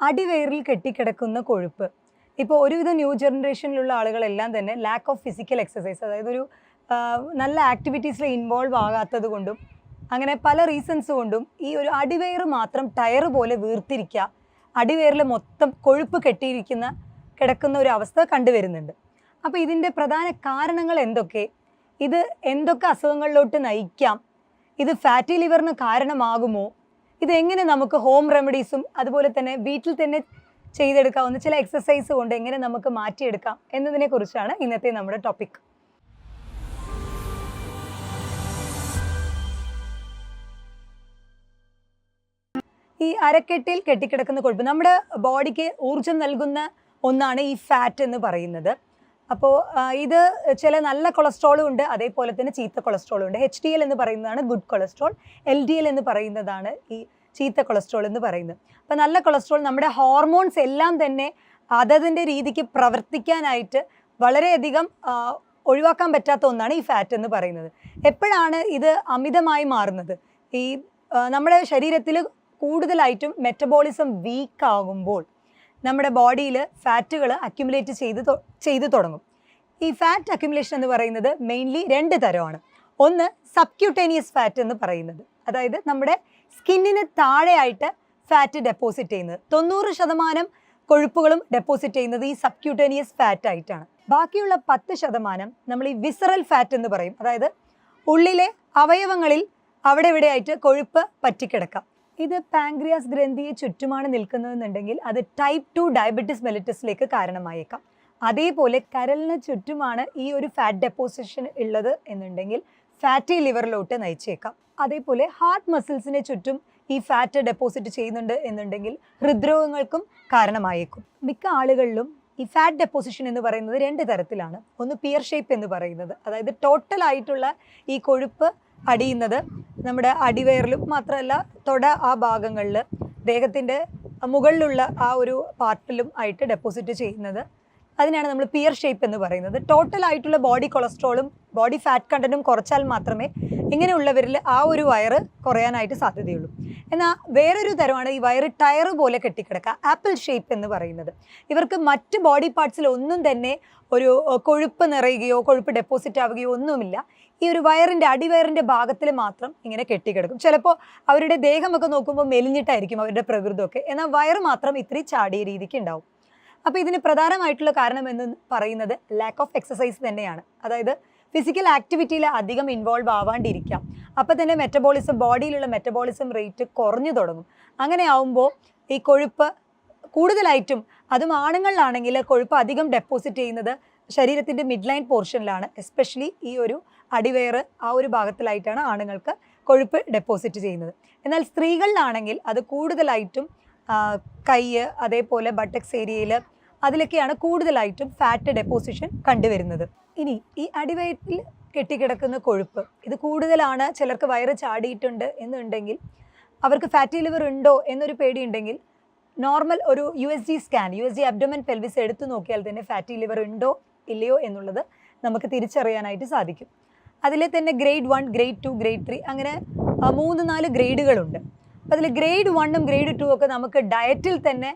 അടിവയറിൽ കെട്ടിക്കിടക്കുന്ന കൊഴുപ്പ്. ഇപ്പോൾ ഒരുവിധ ന്യൂ ജനറേഷനിലുള്ള ആളുകളെല്ലാം തന്നെ ലാക്ക് ഓഫ് ഫിസിക്കൽ എക്സസൈസ് അതായത് ഒരു നല്ല ആക്ടിവിറ്റീസിൽ ഇൻവോൾവ് ആകാത്തത് കൊണ്ടും അങ്ങനെ പല റീസൺസ് കൊണ്ടും ഈ ഒരു അടിവയറ് മാത്രം ടയർ പോലെ വീർത്തിരിക്കുക അടിവയറിൽ മൊത്തം കൊഴുപ്പ് കെട്ടിയിരിക്കുന്ന കിടക്കുന്ന ഒരു അവസ്ഥ കണ്ടുവരുന്നുണ്ട് അപ്പോൾ ഇതിന്റെ പ്രധാന കാരണങ്ങൾ എന്തൊക്കെ? ഇത് എന്തൊക്കെ അസുഖങ്ങളിലോട്ട് നയിക്കാം? ഇത് ഫാറ്റി ലിവറിന് കാരണമാകുമോ? ഇതെങ്ങനെ നമുക്ക് ഹോം റെമഡീസും അതുപോലെ തന്നെ വീട്ടിൽ തന്നെ ചെയ്തെടുക്കാവുന്ന ചില എക്സസൈസ് കൊണ്ട് എങ്ങനെ നമുക്ക് മാറ്റിയെടുക്കാം എന്നതിനെ കുറിച്ചാണ് ഇന്നത്തെ നമ്മുടെ ടോപ്പിക് ഈ അരക്കെട്ടിൽ കെട്ടിക്കിടക്കുന്ന കൊഴുപ്പ് നമ്മുടെ ബോഡിക്ക് ഊർജം നൽകുന്ന ഒന്നാണ് ഈ ഫാറ്റ് എന്ന് പറയുന്നത്. അപ്പോൾ ഇത് ചില നല്ല കൊളസ്ട്രോളും ഉണ്ട് അതേപോലെ തന്നെ ചീത്ത കൊളസ്ട്രോളും ഉണ്ട്. എച്ച് ഡി എൽ എന്ന് പറയുന്നതാണ് good cholesterol L D L എന്ന് പറയുന്നതാണ് ഈ ചീത്ത കൊളസ്ട്രോൾ എന്ന് പറയുന്നത്. അപ്പോൾ നല്ല കൊളസ്ട്രോൾ നമ്മുടെ ഹോർമോൺസ് എല്ലാം തന്നെ അതതിന്റെ രീതിക്ക് പ്രവർത്തിക്കാനായിട്ട് വളരെയധികം ഒഴിവാക്കാൻ പറ്റാത്ത ഒന്നാണ് ഈ ഫാറ്റ് എന്ന് പറയുന്നത്. എപ്പോഴാണ് ഇത് അമിതമായി മാറുന്നത്? ഈ നമ്മുടെ ശരീരത്തിൽ കൂടുതലായിട്ടും മെറ്റബോളിസം വീക്ക് ആകുമ്പോൾ നമ്മുടെ ബോഡിയിൽ ഫാറ്റുകൾ അക്യുമുലേറ്റ് ചെയ്ത് ചെയ്തു തുടങ്ങും. ഈ ഫാറ്റ് അക്യുമുലേഷൻ എന്ന് പറയുന്നത് മെയിൻലി രണ്ട് തരമാണ്. ഒന്ന് സബ്ക്യൂട്ടേനിയസ് ഫാറ്റ് എന്ന് പറയുന്നത്. അതായത് നമ്മുടെ സ്കിന്നിന് താഴെയായിട്ട് ഫാറ്റ് ഡെപ്പോസിറ്റ് ചെയ്യുന്നത്. തൊണ്ണൂറ് ശതമാനം കൊഴുപ്പുകളും ഡെപ്പോസിറ്റ് ചെയ്യുന്നത് ഈ സബ്ക്യൂട്ടേനിയസ് ഫാറ്റ് ആയിട്ടാണ്. ബാക്കിയുള്ള പത്ത് ശതമാനം നമ്മൾ ഈ വിസറൽ ഫാറ്റ് എന്ന് പറയും. അതായത് ഉള്ളിലെ അവയവങ്ങളിൽ അവിടെ ഇവിടെയായിട്ട് കൊഴുപ്പ് പറ്റിക്കിടക്കാം. ഇത് പാങ്ക്രിയാസ് ഗ്രന്ഥിയെ ചുറ്റുമാണ് നിൽക്കുന്നതെന്നുണ്ടെങ്കിൽ അത് ടൈപ്പ് ടു ഡയബറ്റിസ് മെലിറ്റസിലേക്ക് കാരണമായേക്കാം. അതേപോലെ കരലിന് ചുറ്റുമാണ് ഈ ഒരു ഫാറ്റ് ഡെപ്പോസിഷൻ ഉള്ളത് എന്നുണ്ടെങ്കിൽ ഫാറ്റി ലിവറിലോട്ട് നയിച്ചേക്കാം. അതേപോലെ ഹാർട്ട് മസിൽസിനെ ചുറ്റും ഈ ഫാറ്റ് ഡെപ്പോസിറ്റ് ചെയ്യുന്നുണ്ട് എന്നുണ്ടെങ്കിൽ ഹൃദ്രോഗങ്ങൾക്കും കാരണമായേക്കും. മിക്ക ആളുകളിലും ഈ ഫാറ്റ് ഡെപ്പോസിഷൻ എന്ന് പറയുന്നത് രണ്ട് തരത്തിലാണ്. ഒന്ന് പിയർ ഷേപ്പ് എന്ന് പറയുന്നത്. അതായത് ടോട്ടൽ ആയിട്ടുള്ള ഈ കൊഴുപ്പ് അടിയുന്നത് നമ്മുടെ അടിവയറിലും മാത്രമല്ല തൊട ആ ഭാഗങ്ങളിൽ ദേഹത്തിന്റെ മുകളിലുള്ള ആ ഒരു പാർട്ടിലും ആയിട്ട് ഡെപ്പോസിറ്റ് ചെയ്യുന്നത്. അതിനാണ് നമ്മൾ പിയർ ഷേപ്പ് എന്ന് പറയുന്നത്. ടോട്ടൽ ആയിട്ടുള്ള ബോഡി കൊളസ്ട്രോളും ബോഡി ഫാറ്റ് കണ്ടന്റും കുറച്ചാൽ മാത്രമേ ഇങ്ങനെയുള്ളവരിൽ ആ ഒരു വയറ് കുറയാനായിട്ട് സാധ്യതയുള്ളൂ. എന്നാൽ വേറൊരു തരമാണ് ഈ വയറ് ടയർ പോലെ കെട്ടിക്കിടക്കുക ആപ്പിൾ ഷേപ്പ് എന്ന് പറയുന്നത്. ഇവർക്ക് മറ്റ് ബോഡി പാർട്സിൽ ഒന്നും തന്നെ ഒരു കൊഴുപ്പ് നിറയുകയോ കൊഴുപ്പ് ഡെപ്പോസിറ്റ് ആവുകയോ ഒന്നുമില്ല. ഈ ഒരു വയറിന്റെ അടിവയറിന്റെ ഭാഗത്തിൽ മാത്രം ഇങ്ങനെ കെട്ടിക്കിടക്കും. ചിലപ്പോൾ അവരുടെ ദേഹമൊക്കെ നോക്കുമ്പോൾ മെലിഞ്ഞിട്ടായിരിക്കും അവരുടെ പ്രകൃതമൊക്കെ എന്നാൽ വയറ് മാത്രം ഇത്തിരി ചാടിയ രീതിക്ക് ഉണ്ടാവും. അപ്പോൾ ഇതിന് പ്രധാനമായിട്ടുള്ള കാരണം എന്ന് പറയുന്നത് ലാക്ക് ഓഫ് എക്സസൈസ് തന്നെയാണ്. അതായത് ഫിസിക്കൽ ആക്ടിവിറ്റിയിൽ അധികം ഇൻവോൾവ് ആവാണ്ടിരിക്കാം. അപ്പോൾ തന്നെ മെറ്റബോളിസം ബോഡിയിലുള്ള മെറ്റബോളിസം റേറ്റ് കുറഞ്ഞു തുടങ്ങും. അങ്ങനെ ആവുമ്പോൾ ഈ കൊഴുപ്പ് കൂടുതലായിട്ടും അതും ആണുങ്ങളിലാണെങ്കിൽ കൊഴുപ്പ് അധികം ഡെപ്പോസിറ്റ് ചെയ്യുന്നത് ശരീരത്തിന്റെ മിഡ് ലൈൻ പോർഷനിലാണ് എസ്പെഷ്യലി ഈ ഒരു അടിവയറ് ആ ഒരു ഭാഗത്തിലായിട്ടാണ് ആണുങ്ങൾക്ക് കൊഴുപ്പ് ഡെപ്പോസിറ്റ് ചെയ്യുന്നത്. എന്നാൽ സ്ത്രീകളിലാണെങ്കിൽ അത് കൂടുതലായിട്ടും കൈ അതേപോലെ ബട്ടക്സ് ഏരിയയിൽ അതിലൊക്കെയാണ് കൂടുതലായിട്ടും ഫാറ്റ് ഡെപ്പോസിഷൻ കണ്ടുവരുന്നത്. ഇനി ഈ അടിവയറ്റിൽ കെട്ടിക്കിടക്കുന്ന കൊഴുപ്പ് ഇത് കൂടുതലാണ് ചിലർക്ക് വയറ് ചാടിയിട്ടുണ്ട് എന്നുണ്ടെങ്കിൽ അവർക്ക് ഫാറ്റി ലിവർ ഉണ്ടോ എന്നൊരു പേടിയുണ്ടെങ്കിൽ നോർമൽ ഒരു U S G scan U S G abdomen pelvis എടുത്തു നോക്കിയാൽ തന്നെ ഫാറ്റി ലിവർ ഉണ്ടോ ഇല്ലയോ എന്നുള്ളത് നമുക്ക് തിരിച്ചറിയാനായിട്ട് സാധിക്കും. അതിൽ തന്നെ grade one grade two grade three അങ്ങനെ മൂന്ന് നാല് ഗ്രേഡുകളുണ്ട് അപ്പോൾ അതിൽ ഗ്രേഡ് വണ്ണും ഗ്രേഡ് ടു ഒക്കെ നമുക്ക് ഡയറ്റിൽ തന്നെ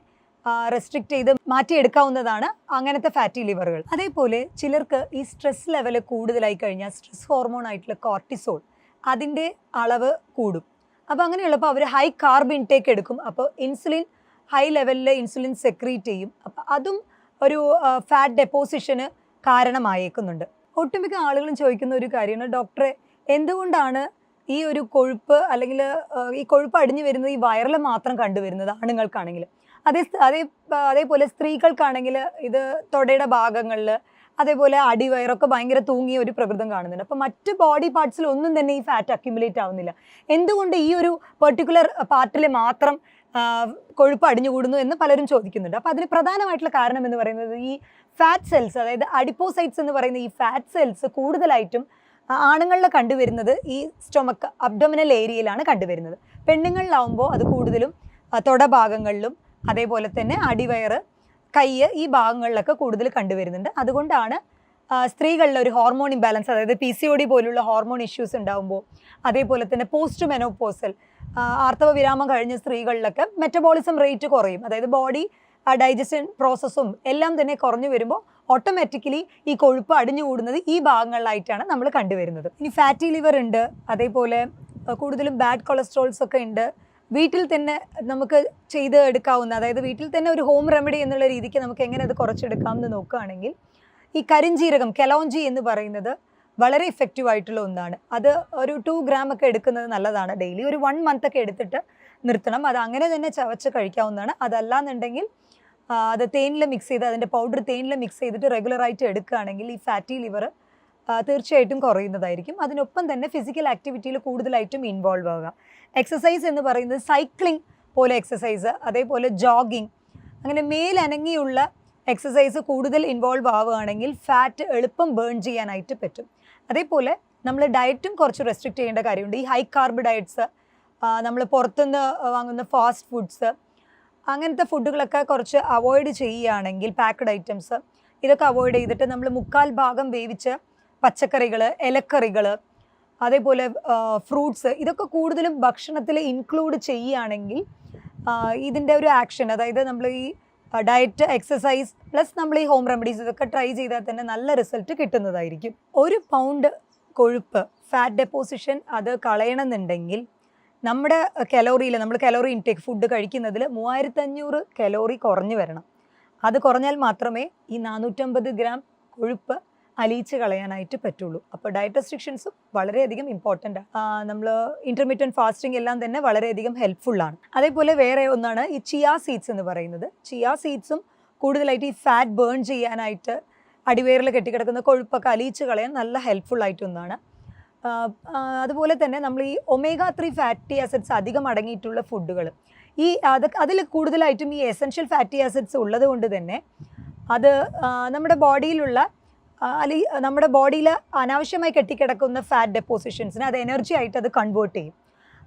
റെസ്ട്രിക്റ്റ് ചെയ്ത് മാറ്റിയെടുക്കാവുന്നതാണ് അങ്ങനത്തെ ഫാറ്റി ലിവറുകൾ അതേപോലെ ചിലർക്ക് ഈ സ്ട്രെസ് ലെവൽ കൂടുതലായി കഴിഞ്ഞാൽ സ്ട്രെസ് ഹോർമോൺ ആയിട്ടുള്ള കോർട്ടിസോൾ അതിന്റെ അളവ് കൂടും. അപ്പോൾ അങ്ങനെയുള്ളപ്പോൾ അവർ ഹൈ കാർബ് ഇൻടേക്ക് എടുക്കും. അപ്പോൾ ഇൻസുലിൻ ഹൈ ലെവലിൽ ഇൻസുലിൻ സെക്രീറ്റ് ചെയ്യും. അപ്പോൾ അതും ഒരു ഫാറ്റ് ഡെപ്പോസിഷന് കാരണമായേക്കുന്നുണ്ട്. ഒട്ടുമിക്ക ആളുകളും ചോദിക്കുന്ന ഒരു കാര്യമാണ് ഡോക്ടറെ എന്തുകൊണ്ടാണ് ഈ ഒരു കൊഴുപ്പ് അല്ലെങ്കിൽ ഈ കൊഴുപ്പ് അടിഞ്ഞു വരുന്നത് ഈ വയറിൽ മാത്രം കണ്ടുവരുന്നത് ആണുങ്ങൾക്കാണെങ്കിൽ അതേ അതേ അതേപോലെ സ്ത്രീകൾക്കാണെങ്കിൽ ഇത് തൊടയുടെ ഭാഗങ്ങളിൽ അതേപോലെ അടിവയറൊക്കെ ഭയങ്കര തൂങ്ങിയ ഒരു പ്രകൃതം കാണുന്നുണ്ട്. അപ്പം മറ്റ് ബോഡി പാർട്സിൽ ഒന്നും തന്നെ ഈ ഫാറ്റ് അക്യുമുലേറ്റ് ആവുന്നില്ല. എന്തുകൊണ്ട് ഈ ഒരു പെർട്ടിക്കുലർ പാർട്ടിൽ മാത്രം കൊഴുപ്പ് അടിഞ്ഞുകൂടുന്നു എന്ന് പലരും ചോദിക്കുന്നുണ്ട്. അപ്പോൾ അതിന് പ്രധാനമായിട്ടുള്ള കാരണം എന്ന് പറയുന്നത് ഈ ഫാറ്റ് സെൽസ് അതായത് അഡിപ്പോസൈറ്റ്സ് എന്ന് പറയുന്ന ഈ ഫാറ്റ് സെൽസ് കൂടുതലായിട്ടും ആണുങ്ങളിൽ കണ്ടുവരുന്നത് ഈ സ്റ്റൊമക്ക് അബ്ഡോമിനൽ ഏരിയയിലാണ് കണ്ടുവരുന്നത്. പെണ്ണുങ്ങളിലാവുമ്പോൾ അത് കൂടുതലും തൊടഭാഗങ്ങളിലും അതേപോലെ തന്നെ അടിവയറ് കയ്യ് ഈ ഭാഗങ്ങളിലൊക്കെ കൂടുതൽ കണ്ടുവരുന്നുണ്ട്. അതുകൊണ്ടാണ് സ്ത്രീകളിലെ ഒരു ഹോർമോൺ ഇംബാലൻസ് അതായത് പി സി ഒ ഡി പോലുള്ള ഹോർമോൺ ഇഷ്യൂസ് ഉണ്ടാകുമ്പോൾ അതേപോലെ തന്നെ പോസ്റ്റ് മെനോപോസൽ ആർത്തവ വിരാമം കഴിഞ്ഞ സ്ത്രീകളിലൊക്കെ മെറ്റബോളിസം റേറ്റ് കുറയും. അതായത് ബോഡി ഡൈജഷൻ പ്രോസസ്സും എല്ലാം തന്നെ കുറഞ്ഞു വരുമ്പോൾ ഓട്ടോമാറ്റിക്കലി ഈ കൊഴുപ്പ് അടിഞ്ഞു കൂടുന്നത് ഈ ഭാഗങ്ങളിലായിട്ടാണ് നമ്മൾ കണ്ടുവരുന്നത്. ഇനി ഫാറ്റി ലിവർ ഉണ്ട്. അതേപോലെ കൂടുതലും ബാഡ് കൊളസ്ട്രോൾസ് ഒക്കെ ഉണ്ട്. വീട്ടിൽ തന്നെ നമുക്ക് ചെയ്ത് എടുക്കാവുന്ന അതായത് വീട്ടിൽ തന്നെ ഒരു ഹോം റെമഡി എന്നുള്ള രീതിക്ക് നമുക്ക് എങ്ങനെ അത് കുറച്ചെടുക്കാം എന്ന് നോക്കുകയാണെങ്കിൽ ഈ കരിഞ്ജീരകം കെലോഞ്ചി എന്ന് പറയുന്നത് വളരെ ഇഫക്റ്റീവ് ആയിട്ടുള്ള ഒന്നാണ്. അത് ഒരു ടു ഗ്രാം ഒക്കെ എടുക്കുന്നത് നല്ലതാണ്. ഡെയിലി ഒരു വൺ മന്ത് ഒക്കെ എടുത്തിട്ട് നിർത്തണം. അത് അങ്ങനെ തന്നെ ചവച്ച് കഴിക്കാവുന്നതാണ്. അതല്ലാന്നുണ്ടെങ്കിൽ അത് തേനിൽ മിക്സ് ചെയ്ത് അതിന്റെ പൗഡർ തേനിൽ മിക്സ് ചെയ്തിട്ട് റെഗുലറായിട്ട് എടുക്കുകയാണെങ്കിൽ ഈ ഫാറ്റി ലിവർ തീർച്ചയായിട്ടും കുറയുന്നതായിരിക്കും. അതിനൊപ്പം തന്നെ ഫിസിക്കൽ ആക്ടിവിറ്റിയിൽ കൂടുതലായിട്ടും ഇൻവോൾവ് ആവുക. എക്സസൈസ് എന്ന് പറയുന്നത് സൈക്ലിംഗ് പോലെ എക്സസൈസ് അതേപോലെ ജോഗിങ് അങ്ങനെ മേലനങ്ങിയുള്ള എക്സസൈസ് കൂടുതൽ ഇൻവോൾവ് ആവുകയാണെങ്കിൽ ഫാറ്റ് എളുപ്പം ബേൺ ചെയ്യാനായിട്ട് പറ്റും. അതേപോലെ നമ്മൾ ഡയറ്റും കുറച്ച് റെസ്ട്രിക്റ്റ് ചെയ്യേണ്ട കാര്യമുണ്ട്. ഈ ഹൈ കാർബ് ഡയറ്റ്സ് നമ്മൾ പുറത്തുനിന്ന് വാങ്ങുന്ന ഫാസ്റ്റ് ഫുഡ്സ് അങ്ങനത്തെ ഫുഡുകളൊക്കെ കുറച്ച് അവോയ്ഡ് ചെയ്യുകയാണെങ്കിൽ പാക്ക്ഡ് ഐറ്റംസ് ഇതൊക്കെ അവോയ്ഡ് ചെയ്തിട്ട് നമ്മൾ മുക്കാൽ ഭാഗം വേവിച്ച പച്ചക്കറികൾ ഇലക്കറികൾ അതേപോലെ ഫ്രൂട്ട്സ് ഇതൊക്കെ കൂടുതലും ഭക്ഷണത്തിൽ ഇൻക്ലൂഡ് ചെയ്യുകയാണെങ്കിൽ ഇതിന്റെ ഒരു ആക്ഷൻ അതായത് നമ്മൾ ഈ ഡയറ്റ് എക്സസൈസ് പ്ലസ് നമ്മൾ ഈ ഹോം റെമഡീസ് ഇതൊക്കെ ട്രൈ ചെയ്താൽ തന്നെ നല്ല റിസൾട്ട് കിട്ടുന്നതായിരിക്കും. ഒരു പൗണ്ട് കൊഴുപ്പ് ഫാറ്റ് ഡെപ്പോസിഷൻ അത് കളയണമെന്നുണ്ടെങ്കിൽ നമ്മുടെ കലോറിയിൽ നമ്മൾ കലോറി ഇൻടേക്ക് ഫുഡ് കഴിക്കുന്നതിൽ മൂവായിരത്തഞ്ഞൂറ് കലോറി കുറഞ്ഞു വരണം. അത് കുറഞ്ഞാൽ മാത്രമേ ഈ നാനൂറ്റമ്പത് ഗ്രാം കൊഴുപ്പ് അലിയിച്ച് കളയാനായിട്ട് പറ്റുള്ളൂ. അപ്പോൾ ഡയറ്റ് റെസ്ട്രിക്ഷൻസും വളരെയധികം ഇമ്പോർട്ടന്റ് ആണ് നമ്മൾ ഇന്റർമീഡിയറ്റ് ഫാസ്റ്റിംഗ് എല്ലാം തന്നെ വളരെയധികം ഹെൽപ്ഫുള്ളാണ് അതേപോലെ വേറെ ഒന്നാണ് ഈ ചിയാ സീഡ്സ് എന്ന് പറയുന്നത്. ചിയാ സീഡ്സും കൂടുതലായിട്ട് ഈ ഫാറ്റ് ബേൺ ചെയ്യാനായിട്ട് അടിവേറിൽ കെട്ടിക്കിടക്കുന്ന കൊഴുപ്പൊക്കെ അലിയിച്ച് കളയാൻ നല്ല ഹെൽപ്ഫുൾ ആയിട്ട് ഒന്നാണ് ആ, ആ, അതുപോലെ തന്നെ നമ്മൾ ഈ ഒമേഗ ത്രീ ഫാറ്റി ആസിഡ്സ് അധികം അടങ്ങിയിട്ടുള്ള ഫുഡുകൾ ഈ അത് അതിൽ കൂടുതലായിട്ടും ഈ എസെൻഷ്യൽ ഫാറ്റി ആസിഡ്സ് ഉള്ളത് കൊണ്ട് തന്നെ അത് നമ്മുടെ ബോഡിയിലുള്ള അല്ലെങ്കിൽ നമ്മുടെ ബോഡിയിൽ അനാവശ്യമായി കെട്ടിക്കിടക്കുന്ന ഫാറ്റ് ഡെപ്പോസിഷൻസിനെ അത് എനർജി ആയിട്ട് അത് കൺവേർട്ട് ചെയ്യും.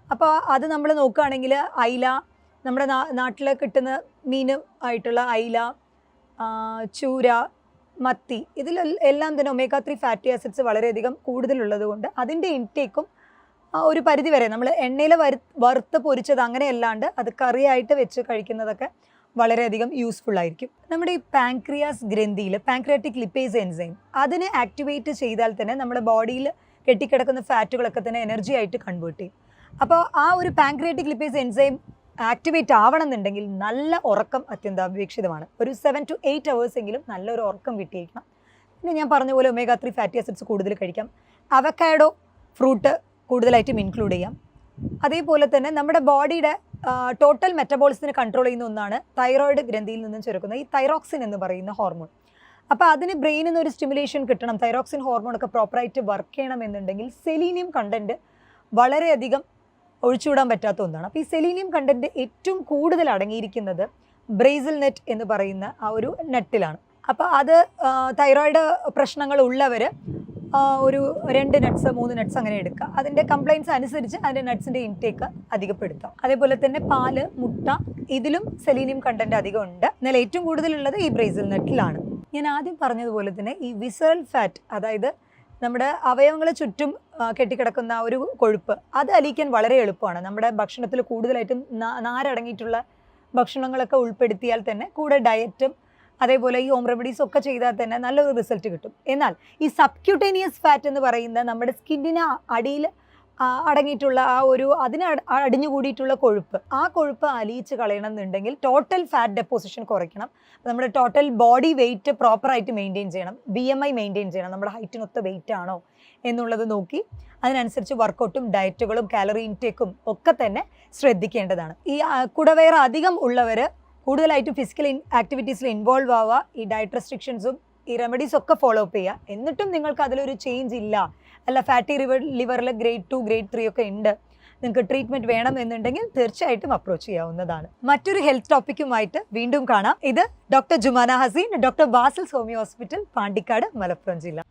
അപ്പോൾ അത് നമ്മൾ നോക്കുകയാണെങ്കിൽ അയില നമ്മുടെ നാട്ടിൽ കിട്ടുന്ന മീൻ ആയിട്ടുള്ള അയില ചൂര മത്തി ഇതിൽ എല്ലാം തന്നെ ഒമേഗ ത്രീ ഫാറ്റി ആസിഡ്സ് വളരെയധികം കൂടുതലുള്ളത് കൊണ്ട് അതിന്റെ ഇൻടേക്കും ഒരു പരിധി വരെ നമ്മൾ എണ്ണയിൽ വരു വറുത്ത് പൊരിച്ചത് അങ്ങനെയല്ലാണ്ട് അത് കറിയായിട്ട് വെച്ച് കഴിക്കുന്നതൊക്കെ വളരെയധികം യൂസ്ഫുൾ ആയിരിക്കും. നമ്മുടെ ഈ പാൻക്രിയാസ് ഗ്രന്ഥിയിൽ പാൻക്രിയാറ്റിക് ലിപ്പേസ് എൻസൈം അതിനെ ആക്ടിവേറ്റ് ചെയ്താൽ തന്നെ നമ്മുടെ ബോഡിയിൽ കെട്ടിക്കിടക്കുന്ന ഫാറ്റുകളൊക്കെ തന്നെ എനർജി ആയിട്ട് കൺവേർട്ട് ചെയ്യും. അപ്പോൾ ആ ഒരു പാൻക്രിയാറ്റിക് ലിപ്പേസ് എൻസൈം ആക്ടിവേറ്റ് ആവണം എന്നുണ്ടെങ്കിൽ നല്ല ഉറക്കം അത്യന്താപേക്ഷിതമാണ്. ഒരു സെവൻ ടു എയ്റ്റ് അവേഴ്സ് എങ്കിലും നല്ലൊരു ഉറക്കം കിട്ടിയിരിക്കണം. പിന്നെ ഞാൻ പറഞ്ഞ പോലെ ഒമേഗ ത്രീ ഫാറ്റി ആസിഡ്സ് കൂടുതൽ കഴിക്കാം. അവക്കാഡോ ഫ്രൂട്ട് കൂടുതലായിട്ടും ഇൻക്ലൂഡ് ചെയ്യാം. അതേപോലെ തന്നെ നമ്മുടെ ബോഡിയുടെ ടോട്ടൽ മെറ്റബോളിസത്തിനെ കൺട്രോൾ ചെയ്യുന്ന ഒന്നാണ് തൈറോയിഡ് ഗ്രന്ഥിയിൽ നിന്നും ചുരുക്കുന്ന ഈ തൈറോക്സിൻ എന്ന് പറയുന്ന ഹോർമോൺ അപ്പോൾ അതിന് ബ്രെയിനിൽ നിന്ന് ഒരു സ്റ്റിമുലേഷൻ കിട്ടണം. തൈറോക്സിൻ ഹോർമോൺ ഒക്കെ പ്രോപ്പറായിട്ട് വർക്ക് ചെയ്യണം എന്നുണ്ടെങ്കിൽ സെലീനിയം കണ്ടന്റ് വളരെയധികം ഒഴിച്ചുവിടാൻ പറ്റാത്ത ഒന്നാണ്. അപ്പോൾ ഈ സെലീനിയം കണ്ടന്റ് ഏറ്റവും കൂടുതൽ അടങ്ങിയിരിക്കുന്നത് ബ്രേസിൽ നെറ്റ് എന്ന് പറയുന്ന ആ ഒരു നെറ്റിലാണ് അപ്പോൾ അത് തൈറോയിഡ് പ്രശ്നങ്ങൾ ഉള്ളവർ ഒരു രണ്ട് നട്ട്സ് മൂന്ന് നട്ട്സ് അങ്ങനെ എടുക്കുക. അതിന്റെ കംപ്ലൈൻസ് അനുസരിച്ച് അതിന്റെ നട്ട്സിന്റെ ഇൻടേക്ക് അധികപ്പെടുത്താം. അതേപോലെ തന്നെ പാൽ മുട്ട ഇതിലും സെലീനിയം കണ്ടന്റ് അധികം ഉണ്ട്. എന്നാൽ ഏറ്റവും കൂടുതലുള്ളത് ഈ ബ്രേസിൽ നട്ടിലാണ് ഞാൻ ആദ്യം പറഞ്ഞതുപോലെ തന്നെ ഈ വിസറൽ ഫാറ്റ് അതായത് നമ്മുടെ അവയവങ്ങളെ ചുറ്റും കെട്ടിക്കിടക്കുന്ന ഒരു കൊഴുപ്പ് അത് അലിയിക്കാൻ വളരെ എളുപ്പമാണ്. നമ്മുടെ ഭക്ഷണത്തിൽ കൂടുതലായിട്ടും നാരടങ്ങിയിട്ടുള്ള ഭക്ഷണങ്ങളൊക്കെ ഉൾപ്പെടുത്തിയാൽ തന്നെ കൂടെ ഡയറ്റും അതേപോലെ ഈ ഹോം റെമഡീസ് ഒക്കെ ചെയ്താൽ തന്നെ നല്ലൊരു റിസൾട്ട് കിട്ടും. എന്നാൽ ഈ സബ്ക്യൂട്ടേനിയസ് ഫാറ്റ് എന്ന് പറയുന്ന നമ്മുടെ സ്കിന്നിന് അടിയിൽ അടങ്ങിയിട്ടുള്ള ആ ഒരു അതിന് അടിഞ്ഞു അടിഞ്ഞുകൂടിയിട്ടുള്ള കൊഴുപ്പ് ആ കൊഴുപ്പ് അലിയിച്ച് കളയണം എന്നുണ്ടെങ്കിൽ ടോട്ടൽ ഫാറ്റ് ഡെപ്പോസിഷൻ കുറയ്ക്കണം. നമ്മുടെ ടോട്ടൽ ബോഡി വെയിറ്റ് പ്രോപ്പറായിട്ട് മെയിന്റെയിൻ ചെയ്യണം. ബി എം ഐ മെയിന്റെയിൻ ചെയ്യണം. നമ്മുടെ ഹൈറ്റിനൊത്ത വെയിറ്റ് ആണോ എന്നുള്ളത് നോക്കി അതിനനുസരിച്ച് വർക്കൗട്ടും ഡയറ്റുകളും കാലറി ഇൻടേക്കും ഒക്കെ തന്നെ ശ്രദ്ധിക്കേണ്ടതാണ്. ഈ കുടവയർ അധികം ഉള്ളവർ കൂടുതലായിട്ട് ഫിസിക്കൽ ആക്ടിവിറ്റീസിൽ ഇൻവോൾവ് ആവുക ഈ ഡയറ്റ് റെസ്ട്രിക്ഷൻസും ഈ റെമഡീസ് ഒക്കെ ഫോളോ അപ്പ് ചെയ്യുക. എന്നിട്ടും നിങ്ങൾക്ക് അതിലൊരു ചേഞ്ച് ഇല്ല. അല്ല ഫാറ്റി റിവർ ലിവറിൽ ഗ്രേഡ് ടു ഗ്രേഡ് ത്രീ ഒക്കെ ഉണ്ട്. നിങ്ങൾക്ക് ട്രീറ്റ്മെന്റ് വേണം എന്നുണ്ടെങ്കിൽ തീർച്ചയായിട്ടും അപ്രോച്ച് ചെയ്യാവുന്നതാണ്. മറ്റൊരു ഹെൽത്ത് ടോപ്പിക്കുമായിട്ട് വീണ്ടും കാണാം. ഇത് doctor Jumana Haseen doctor Basil Somi hospital Pandikkad Malappuram ജില്ല.